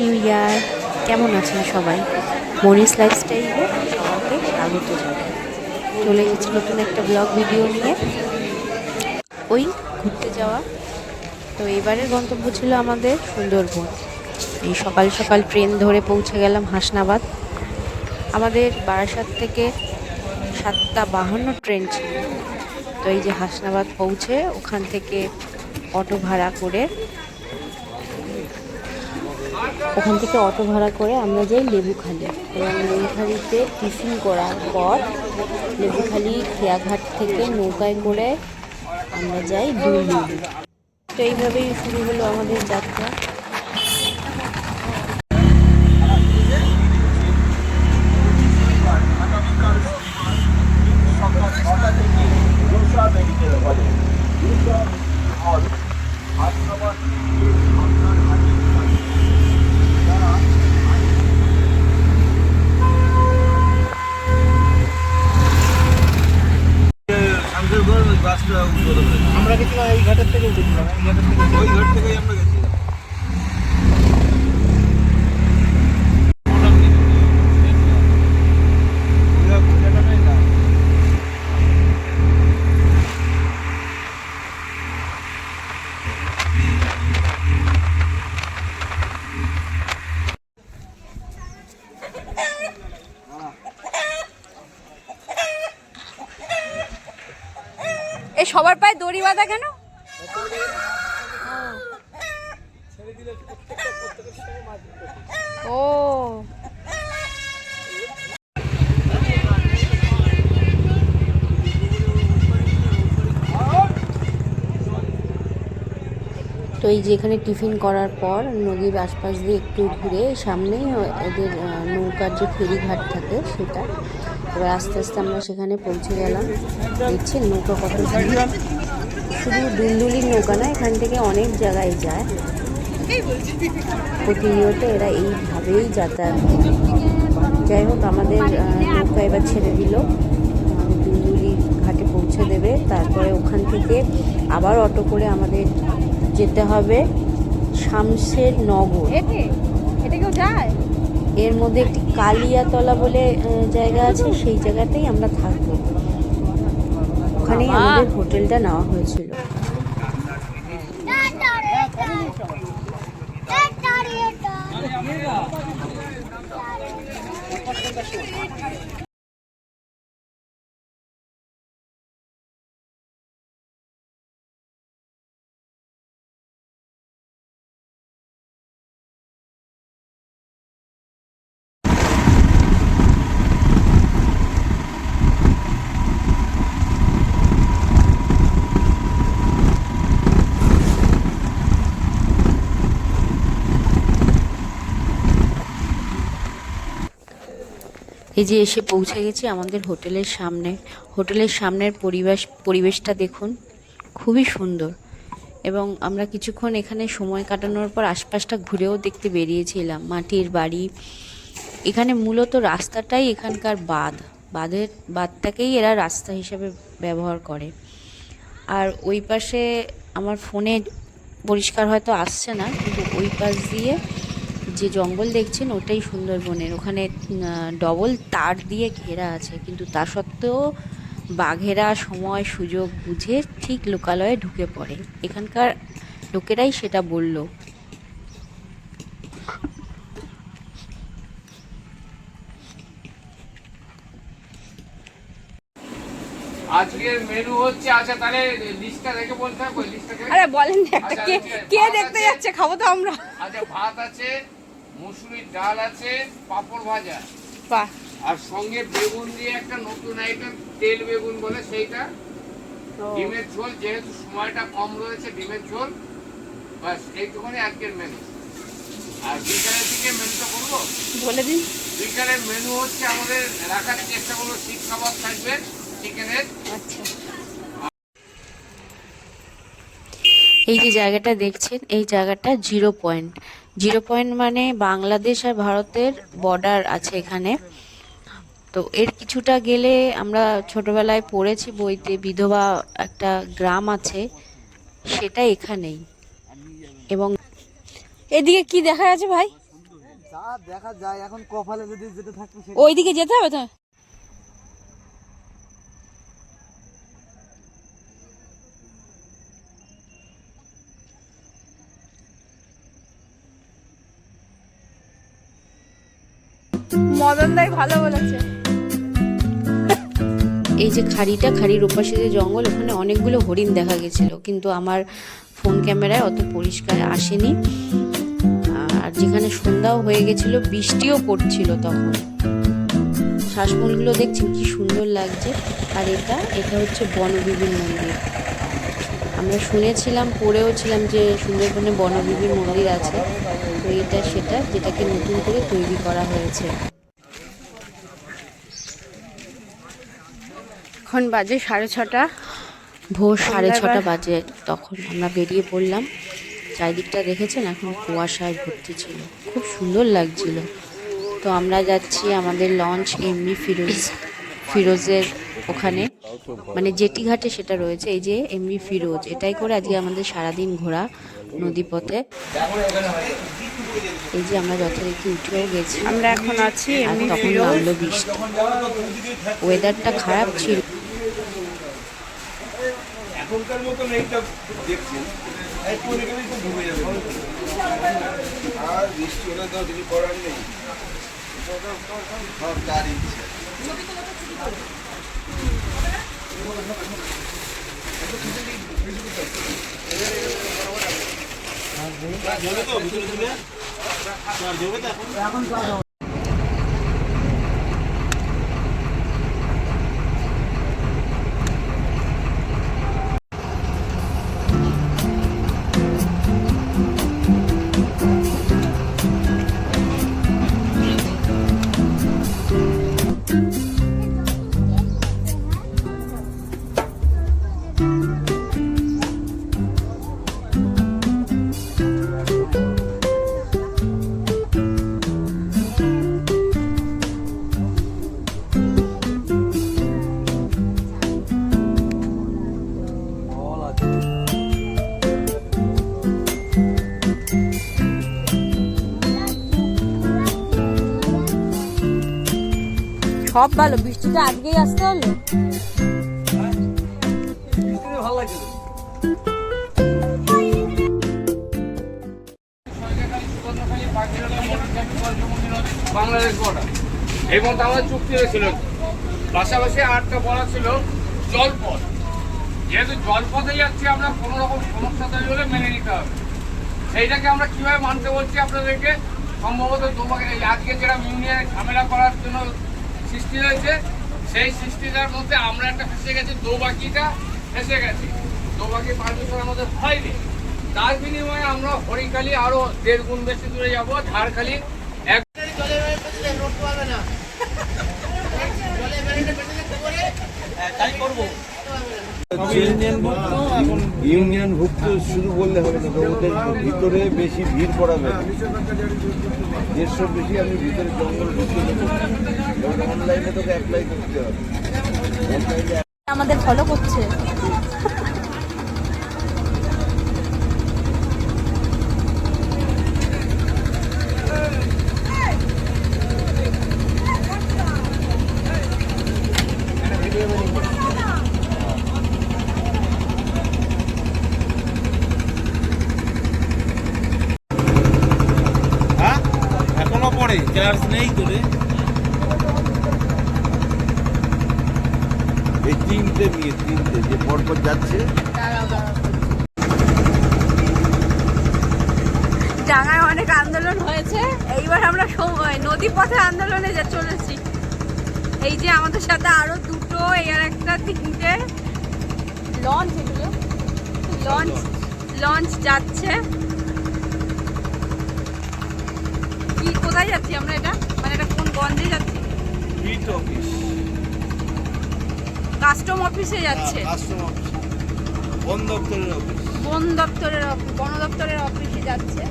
New year. কেমন আছেন সবাই? মনিস লাইফস্টাইলে সবাইকে স্বাগত জানাই। চলে গেছি নতুন একটা ব্লগ ভিডিও নিয়ে। ওই ঘুরতে যাওয়া। তো এবারের গন্তব্য ছিল আমাদের সুন্দরবন। এই সকাল সকাল ট্রেন ধরে পৌঁছে গেলাম হাসনাবাদ। আমাদের বারাসাত থেকে সাতটা বাহান্ন ট্রেন ছিল। তো এই যে হাসনাবাদ পৌঁছে ওখান থেকে অটো ভাড়া করে ওখান থেকে অটো ভাড়া করে আমরা যাই লেবুখালি। এবং লেবুখালিতে টিফিন করার পর লেবুখালি খেয়াঘাট থেকে নৌকায় করে আমরা যাই দুই তো এইভাবেই শুরু হলো আমাদের যাত্রা শামশেরগড় ওই বাসটা উদ্বোধন হয়েছে। আমরা গেছিলাম এই ঘাটের থেকে উঠেছিলাম এই ঘাটের থেকে ওই ঘাট থেকেই আমরা গেছিলাম ঘুরে ঘুরে নেই না এ সবার পায়ে দড়ি বাঁধা কেন? ও। তো এই যে এখানে টিফিন করার পর নদীর আশপাশ দিয়ে একটু ঘুরে সামনেই এদের নৌকার যে ফেরিঘাট থাকে সেটা এবার আস্তে আস্তে আমরা সেখানে পৌঁছে গেলাম। দেখছেন নৌকা কত। শুধু দুলদুলির নৌকা না এখান থেকে অনেক জায়গায় যায়। প্রতিনিয়ত এরা এইভাবেই যাতায়াত করে। যাই হোক আমাদের নৌকা এবার ছেড়ে দিল। দুলদুলি ঘাটে পৌঁছে দেবে। তারপরে ওখান থেকে আবার অটো করে আমাদের যেতে হবে শামশের নগর। এর মধ্যে একটি কালিয়াতলা বলে জায়গা আছে সেই জায়গাতেই আমরা থাকব ওখানেই। আমাদের হোটেলটা নেওয়া হয়েছিল এই যে এসে পৌঁছে গেছি আমাদের হোটেলের সামনে। হোটেলের সামনের পরিবেশ, পরিবেশটা দেখুন, খুবই সুন্দর। এবং আমরা কিছুক্ষণ এখানে সময় কাটানোর পর আশপাশটা ঘুরেও দেখতে বেরিয়েছিলাম। মাটির বাড়ি। এখানে মূলত রাস্তাটাই এখানকার বাঁধ। বাঁধের, বাঁধটাকেই এরা রাস্তা হিসাবে ব্যবহার করে। আর ওই পাশে আমার ফোনে পরিষ্কার হয়তো আসছে না, কিন্তু ওই পাশ দিয়ে যে জঙ্গল দেখছেন ওটাই সুন্দরবনের। ওখানে ডবল তার দিয়ে ঘেরা আছে কিন্তু তা সত্ত্বেও বাঘেরা সময় সুযোগ বুঝে ঠিক লোকালয়ে ঢুকে পড়ে। এখানকার লোকেরাই সেটা বলল। আজকের মেনু হচ্ছে আচ্ছা তাহলে লিস্টটা দেখে বলতে হবে লিস্টটা আরে বলেন না একটা কে আচ্ছা, কে দেখতে যাচ্ছে? খাব তো আমরা। আচ্ছা ভাত আছে মুসুরির ডাল আছে পাঁপড় ভাজা। বাহ। আর সঙ্গে বেগুন দিয়ে একটা নতুন আইটেম তেল বেগুন বলে সেইটা। ডিমের ঝোল যেহেতু সময়টা কম রয়েছে ডিমের ঝোল বাস এইটুকুনি আজকের মেনু আর বিকালের দিকে মেনুটা করব? বলে দিন। বিকালের মেনু হচ্ছে আমাদের রাখার চেষ্টা করব শিখ কাবাব থাকবে চিকেনের। আচ্ছা। এই যে জায়গাটা দেখছেন এই জায়গাটা জিরো পয়েন্ট জিরো পয়েন্ট মানে বাংলাদেশ আর ভারতের বর্ডার আছে এখানে। তো এর কিছুটা গেলে আমরা ছোটবেলায় পড়েছি বইতে বিধবা একটা গ্রাম আছে সেটা এখানেই। এবং এদিকে কি দেখা যাচ্ছে ভাই? দেখা যায় এখন কপালে যদি যেটা থাকবে ওইদিকে যেতে হবে তো? ভালো বলেছে। এই যে খাড়িটা, খাড়ির ওপাশে যে জঙ্গল, ওখানে অনেকগুলো হরিণ দেখা গেছিল। কিন্তু আমার ফোন ক্যামেরায় অত পরিষ্কার আসেনি। আর যেখানে সন্ধ্যাও হয়ে গেছিল, বৃষ্টিও পড়ছিল তখন। শ্বাসমূলগুলো দেখছেন কি সুন্দর লাগছে। আর এটা এটা হচ্ছে বনবিবির মন্দির। আমরা শুনেছিলাম, পড়েও ছিলাম যে সুন্দরবনে বনবিবির মন্দির আছে। তো এটা সেটা যেটাকে নতুন করে তৈরি করা হয়েছে। এখন বাজে সাড়ে ছটা। ভোর সাড়ে ছটা বাজে তখন আমরা বেরিয়ে পড়লাম। চারিদিকটা দেখেছেন? এখন কুয়াশায় ভর্তি ছিল। খুব সুন্দর লাগছিল। তো আমরা যাচ্ছি আমাদের লঞ্চ এমনি ফিরোজ ফিরোজের ওখানে। মানে জেটি ঘাটে সেটা রয়েছে। এই যে এমনি ফিরোজ এটাই করে আজকে আমাদের সারাদিন ঘোরা নদীপথে। এই যে আমরা যথারীতি উঠেও গেছি। আমরা এখন আছি আর তখন নামলো বৃষ্টি। ওয়েদারটা খারাপ ছিল। এখনকার মতন এইটা দেখছেন এই পরে গেলেই তো ডুবে যাবে। আর বৃষ্টি হলে তো কিছু করার নেই। সব তার ইচ্ছে। এখন সব ভালো, বৃষ্টিটা আজকেই আসতে হলো ভালো লাগছে। বাংলাদেশ বর্ডার এই মধ্যে চুক্তি হয়েছিল। পাশাপাশি আটটা বলা ছিল, জলপথ। যেহেতু জলপথে যাচ্ছি, আমরা কোনো রকম সমস্যা তৈরি হলে মেনে নিতে হবে। সেইটাকে আমরা কীভাবে মানতে বলছি আপনাদেরকে? সম্ভবত দুবাকে আজকে যেটা ইউনিয়নে ঝামেলা করার জন্য সৃষ্টি হয়েছে, সেই সৃষ্টিটার মধ্যে আমরা একটা ফেসে গেছি, দোবাকিটা ফেসে গেছি। দোবাকি পারমিশন আমাদের হয়নি। তার বিনিময়ে আমরা হরিখালি আরও দেড় গুণ বেশি দূরে যাব ঝাড়খালি ভুক্ত বললে হবে ভিতরে বেশি ভিড় করাবে। দেড়শো বেশি আমি ভিতরে জঙ্গল অনলাইনে তোকে অ্যাপ্লাই করতে হবে। আমাদের ফলো করছে হ্যাঁ এখনও পড়ে চার্জ নেই তো রে এই তিনটে নিয়ে তিনটে যে পরপর যাচ্ছে। ডাঙায় অনেক আন্দোলন হয়েছে। এইবার আমরা সময় নদী পথে আন্দোলনে যা চলেছি। এই যে আমাদের সাথে আরও দুটো এই আর একটা তিনটে। লঞ্চ এগুলো। লঞ্চ লঞ্চ যাচ্ছে। কি কোথায় যাচ্ছি আমরা এটা? মানে এটা কোন গঞ্জে যাচ্ছি? বিট অফিস কাস্টম অফিসে যাচ্ছে। Custom office. বন দপ্তরের অফিস। বন দপ্তরের অফিস বন দপ্তরের অফিসে যাচ্ছে।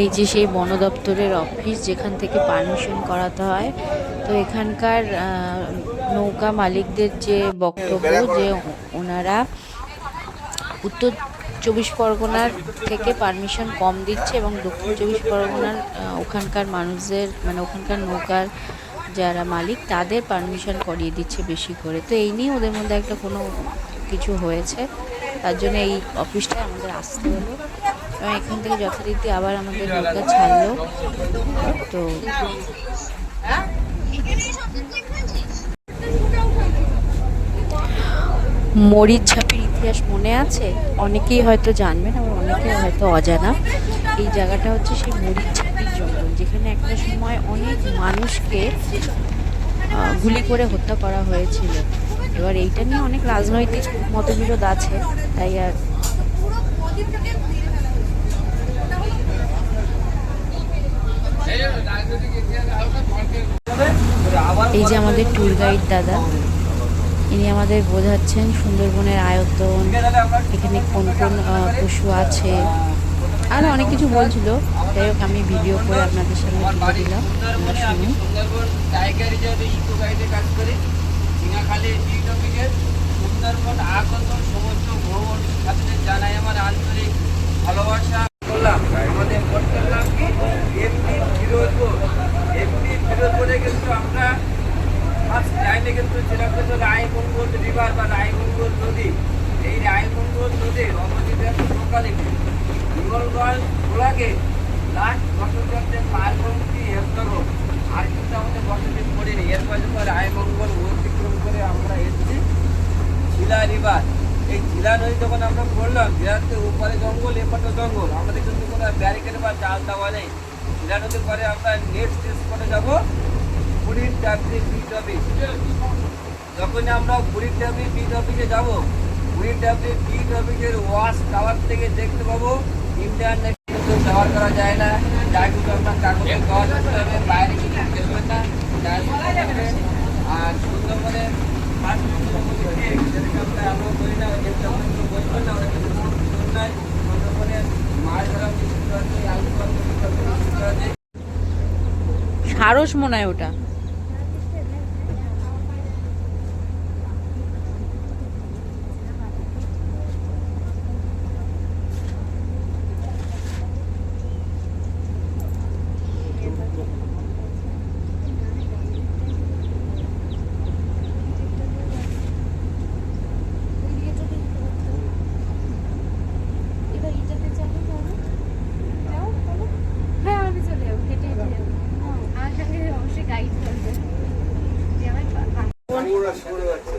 এই যে সেই বন দপ্তরের অফিস যেখান থেকে পারমিশন করাতে হয় তো এখানকার নৌকা মালিকদের যে বক্তব্য যে ওনারা উত্তর চব্বিশ পরগনার থেকে পারমিশন কম দিচ্ছে এবং দক্ষিণ চব্বিশ পরগনার ওখানকার মানুষদের মানে ওখানকার নৌকার যারা মালিক, তাদের পারমিশন করিয়ে দিচ্ছে বেশি করে। তো এই নিয়ে ওদের মধ্যে একটা কোনো কিছু হয়েছে। তার জন্য এই অফিসটায় আমাদের আসতে হলো। এবং এখান থেকে যথারীতি আবার আমাদের নৌকা ছাড়লো। তো মরিচ ঝাপির ইতিহাস মনে আছে? অনেকেই হয়তো জানবেন, আবার অনেকেই হয়তো অজানা। এই জায়গাটা হচ্ছে সেই মরিচ ঝাপির জঙ্গল, যেখানে একটা সময় অনেক মানুষকে গুলি করে হত্যা করা হয়েছিল। এবার এইটা নিয়ে অনেক রাজনৈতিক মতবিরোধ আছে, তাই আর এই যে আমাদের ট্যুর গাইড দাদা। ইনি আমাদের বোঝাচ্ছেন সুন্দরবনের আয়তন, এখানে কোন কোন পশু আছে। আরও অনেক কিছু বলছিল। যাই হোক, আমি ভিডিও করে আপনাদের সামনে তুলে দিলাম। সুন্দরবন রিজার্ভে আগত সমস্ত ভ্রমণ জানাই আমার আন্তরিক ভালোবাসা করলাম আমাদের হোটেল নাম কি এমপি ফিরোজপুর এমপি ফিরোজপুরে কিন্তু আমরা টাইমে কিন্তু কিন্তু রায়মঙ্গল রিভার বা রায়মঙ্গল নদী। এই রায়মঙ্গল নদীর অবস্থিত একটা লোকালিটি হিঙ্গলগঞ্জ খোলাকে লাস্ট বসন্তকে পার্বতী হেমনগর আর কিন্তু আমাদের বসতি পড়েনি। এরপর যখন রায়মঙ্গল অতিক্রম করে আমরা এসেছি ঝিলা রিভার। এই ঝিলা নদী যখন আমরা পড়লাম, ঝিলাতে উপরে জঙ্গল এপারে জঙ্গল। আমাদের কিন্তু কোনো ব্যারিকেড বা চাল দেওয়া নেই। ঝিলা নদীর পরে আমরা নেক্সট স্পটে যাব। পুরীর ডাবলি বিচ অফিস যখন আমরা পুরীর ডাবলি বিচ অফিসে যাব পুরীর ডাবলি বিচ অফিসের ওয়াশ টাওয়ার থেকে দেখতে পাবো ইন্টারনেট কিন্তু ব্যবহার করা যায় না। যাই কিন্তু আপনার কাগজে কাগজ করতে হবে, বাইরে কিছু না। আর সুন্দরবনে first সুন্দরবনে যেটাকে আমরা আমরা বলি না যেটা আমরা কেউ বলবেন না ওরা কিন্তু সুন্দর নয় সুন্দরবনে মাছ ধরা বিশেষ করে আলু পালু বিশেষ করে সারস মনে হয় ওটা হ্যাঁ আমি চলে যাব হেঁটে হেঁটে যাব আমার সঙ্গে অবশ্যই গাইড করবে যে আমায় পা- পা- ওরা সরে যাচ্ছে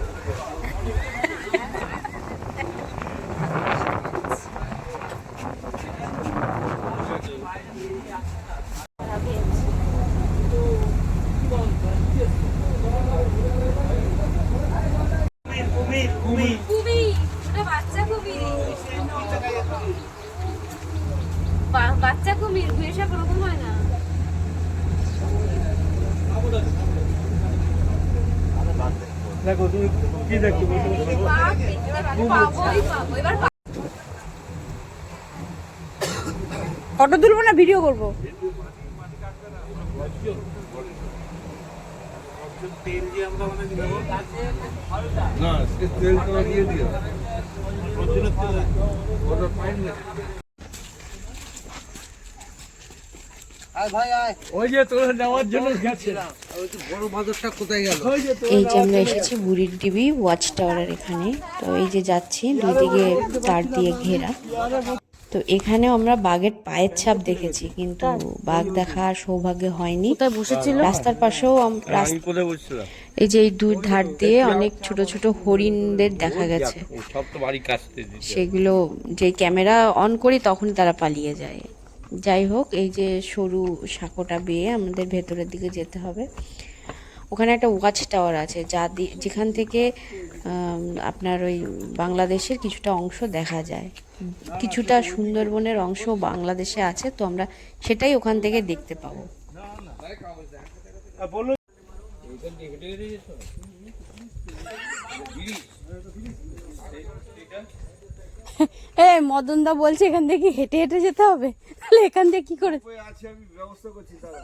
কুমির ওটা বাচ্চা কুমির বা- বাচ্চা কুমির কুমির সব ওরকম হয় না দেখো তুমি কি পা- ফটো তুলবো না ভিডিও করব? তেল দিয়ে আমরা মানে না তেল তোমা দিয়ে দিও প্রচুরের তেল আছে। ওটা পাইন না ওই যে তোরা নেওয়ার জন্য গেছে বড় বাজারটা কোথায় গেল ওই যে তোরা এই যে আমরা এসেছি বুড়ির ডিবি ওয়াচ টাওয়ারের এখানে। তো এই যে যাচ্ছি দুই দিকে তার দিয়ে ঘেরা। তো এখানেও আমরা বাঘের পায়ের ছাপ দেখেছি কিন্তু বাঘ দেখার সৌভাগ্য হয়নি। বসেছিল? রাস্তার পাশেও এই যে এই দুই ধার দিয়ে অনেক ছোট ছোট হরিণদের দেখা গেছে। সব তো বাড়ি কাছতে দিতে সেগুলো যে ক্যামেরা অন করি তখনই তারা পালিয়ে যায়। যাই হোক এই যে সরু সাঁকোটা বেয়ে আমাদের ভেতরের দিকে যেতে হবে। ওখানে একটা ওয়াচ টাওয়ার আছে যা দি- যেখান থেকে আপনার ওই বাংলাদেশের কিছুটা অংশ দেখা যায়। কিছুটা সুন্দরবনের অংশ বাংলাদেশে আছে তো আমরা সেটাই ওখান থেকে দেখতে পাবো। এ মদন দা বলছে এখান থেকে হেঁটে হেঁটে যেতে হবে। তাহলে এখান থেকে কি করে? আছে আমি ব্যবস্থা করছি তারা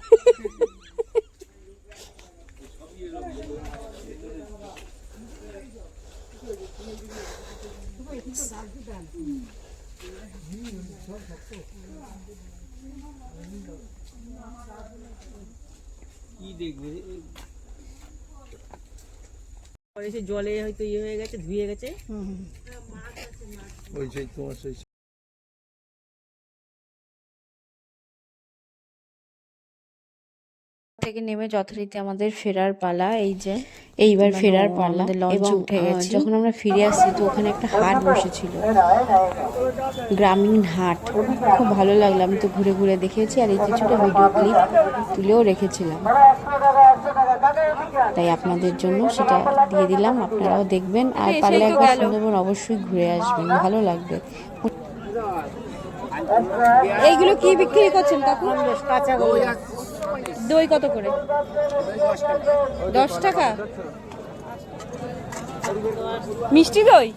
পরে সে জলে হয়তো ইয়ে হয়ে গেছে ধুয়ে গেছে। ওই সেই তোমার থেকে নেমে যথারীতি আমাদের ফেরার পালা এই যে এইবার ফেরার পালা এবং উঠে গেছে। যখন আমরা ফিরে আসছি তো ওখানে একটা হাট বসেছিল। গ্রামীণ হাট। খুব ভালো লাগল আমি তো ঘুরে ঘুরে দেখেছি আর এই কিছুটা ভিডিও ক্লিপ তুলেও রেখেছিলাম। তাই আপনাদের জন্য সেটা দিয়ে দিলাম আপনারাও দেখবেন আর পারলে একবার সুন্দরবন অবশ্যই ঘুরে আসবেন ভালো লাগবে। এইগুলো কি বিক্রি করছেন কাকু? কাঁচা দই কত করে? দশ টাকা? মিষ্টি দই?